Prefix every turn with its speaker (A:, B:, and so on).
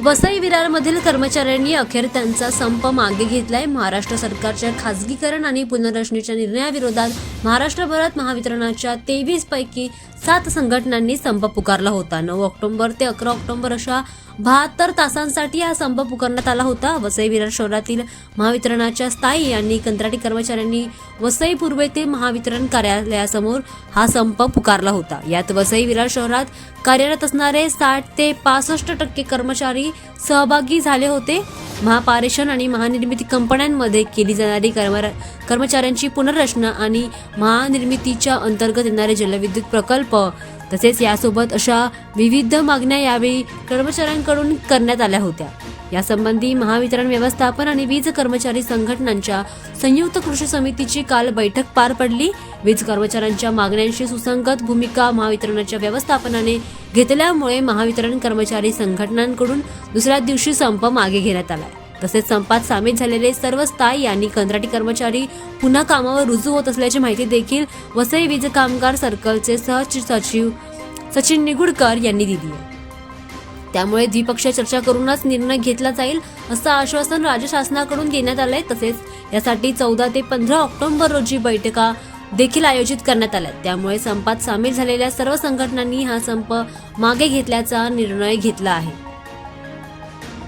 A: वसई विरारमधील कर्मचाऱ्यांनी अखेर त्यांचा संप मागे घेतलाय. महाराष्ट्र सरकारच्या खासगीकरण आणि पुनर्रचनेच्या निर्णयाविरोधात महाराष्ट्रभरात महावितरणाच्या तेवीस पैकी सात संघटनांनी संप पुकारला होता. नऊ ऑक्टोबर ते अकरा ऑक्टोबर अशा बहात्तर तासांसाठी हा संप पुकारण्यात आला होता. वसई विरार शहरातील महावितरणाच्या स्थायी आणि कंत्राटी कर्मचाऱ्यांनी वसई पूर्वेतील महावितरण कार्यालयासमोर हा संप पुकारला होता. यात वसई विरार शहरात कार्यरत असणारे साठ ते पासष्ट टक्के कर्मचारी सहभागी झाले होते. महापारेषण आणि महानिर्मिती कंपन्यांमध्ये केली जाणारी कर्मचाऱ्यांची पुनर्रचना आणि महानिर्मितीच्या अंतर्गत येणारे जलविद्युत प्रकल्प तसेच यासोबत अशा विविध मागण्या यावेळी कर्मचाऱ्यांकडून करण्यात आल्या होत्या. यासंबंधी महावितरण व्यवस्थापन आणि वीज कर्मचारी संघटनांच्या संयुक्त कृषी समितीची काल बैठक पार पडली. वीज कर्मचाऱ्यांच्या मागण्यांशी सुसंगत भूमिका महावितरणाच्या व्यवस्थापनाने घेतल्यामुळे महावितरण कर्मचारी संघटनांकडून दुसऱ्या दिवशी संप मागे घेण्यात आलाय तसेच संपात सामील झालेले सर्व स्थायी आणि कंत्राटी कर्मचारी पुन्हा कामावर रुजू होत असल्याची माहिती देखील वसई वीज कामगार सर्कलचे सहसचिव सचिन निगुडकर यांनी दिली आहे. त्यामुळे द्विपक्षीय चर्चा करूनच निर्णय घेतला जाईल असं आश्वासन राज्य शासनाकडून देण्यात आलंय. तसेच यासाठी चौदा ते पंधरा ऑक्टोबर रोजी बैठका देखील आयोजित करण्यात आल्या त्यामुळे संपात सामील झालेल्या सर्व संघटनांनी हा संप मागे घेतल्याचा निर्णय घेतला आहे.